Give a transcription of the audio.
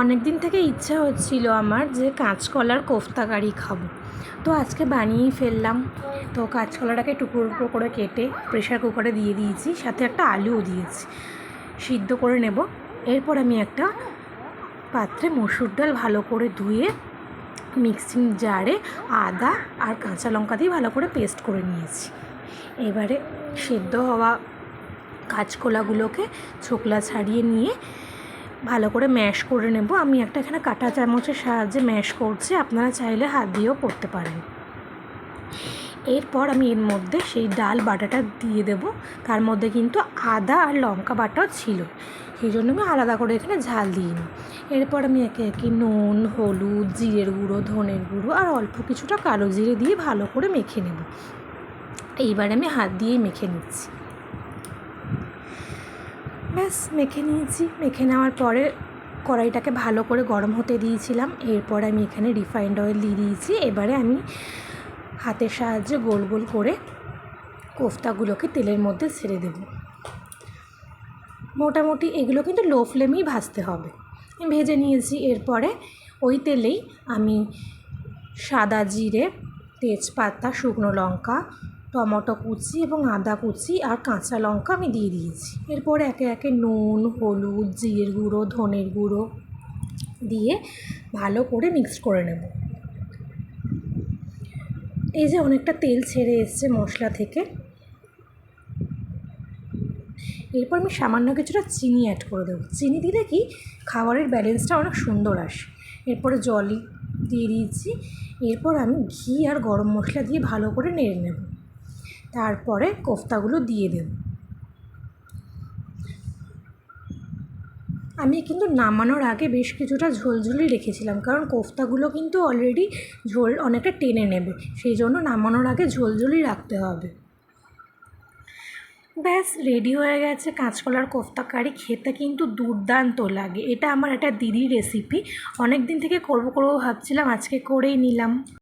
অনেক দিন থেকে ইচ্ছা হচ্ছিল আমার যে কাঁচকলার কোফতা কারি খাব। তো আজকে বানিয়েই ফেললাম। তো কাঁচকলাটাকে টুকরো টুকরো করে কেটে প্রেশার কুকারে দিয়ে দিয়েছি, সাথে একটা আলুও দিয়েছি। সিদ্ধ করে নেব। এরপর আমি একটা পাত্রে মসুর ডাল ভালো করে ধুয়ে মিক্সিং জারে আদা আর কাঁচা লঙ্কা দিয়ে ভালো করে পেস্ট করে নিয়েছি। এবারে সেদ্ধ হওয়া কাঁচকলাগুলোকে ছোকলা ছাড়িয়ে নিয়ে ভালো করে ম্যাশ করে নেব। আমি একটা এখানে কাঁটা চামচের সাহায্যে ম্যাশ করছি, আপনারা চাইলে হাত দিয়েও করতে পারেন। এরপর আমি এর মধ্যে সেই ডাল বাটাটা দিয়ে দেব। তার মধ্যে কিন্তু আদা আর লঙ্কা বাটাও ছিল। সেই জন্য আমি আলাদা করে এখানে ঝাল দিইনি। এরপর আমি একে একে নুন, হলুদ, জিরের গুঁড়ো, ধনের গুঁড়ো আর অল্প কিছুটা কালো জিরে দিয়ে ভালো করে মেখে নেব। এইবার আমি হাত দিয়েই মেখে নিচ্ছি। ব্যাস, মেখে নিয়েছি। মেখে নেওয়ার পরে কড়াইটাকে ভালো করে গরম হতে দিয়েছিলাম। এরপর আমি এখানে রিফাইন্ড অয়েল দিয়ে দিয়েছি। এবারে আমি হাতের সাহায্যে গোল গোল করে কোফতাগুলোকে তেলের মধ্যে ছেড়ে দেব। মোটামুটি এগুলো কিন্তু লো ফ্লেমেই ভাজতে হবে। ভেজে নিয়েছি। এরপরে ওই তেলেই আমি সাদা জিরে, তেজপাতা, শুকনো লঙ্কা টমেটো কুচি এবং আদা কুচি আর কাঁচা লঙ্কা আমি দিয়ে দিয়েছি। এরপর একে একে নুন, হলুদ, জিরের গুঁড়ো, ধনের গুঁড়ো দিয়ে ভালো করে মিক্স করে নেব। এই যে অনেকটা তেল ছেড়ে এসছে মশলা থেকে। এরপর আমি সামান্য কিছুটা চিনি অ্যাড করে দেবো। চিনি দিলে কি খাবারের ব্যালেন্সটা অনেক সুন্দর আসে। এরপরে জলই দিয়ে দিয়েছি। এরপর আমি ঘি আর গরম মশলা দিয়ে ভালো করে নেড়ে নেব। তারপরে কোফতাগুলো দিয়ে দেব। আমি কিন্তু নামানোর আগে বেশ কিছুটা ঝোলঝুলি রেখেছিলাম, কারণ কোফতাগুলো কিন্তু অলরেডি ঝোল অনেকটা টেনে নেবে, সেই জন্য নামানোর আগে ঝোলঝুলি রাখতে হবে। ব্যাস রেডি হয়ে গেছে। কাঁচকলার কোফতা কারি খেতে কিন্তু দুর্দান্ত লাগে। এটা আমার একটা দিদির রেসিপি অনেক দিন থেকে করব করব ভাবছিলাম, আজকে করেই নিলাম।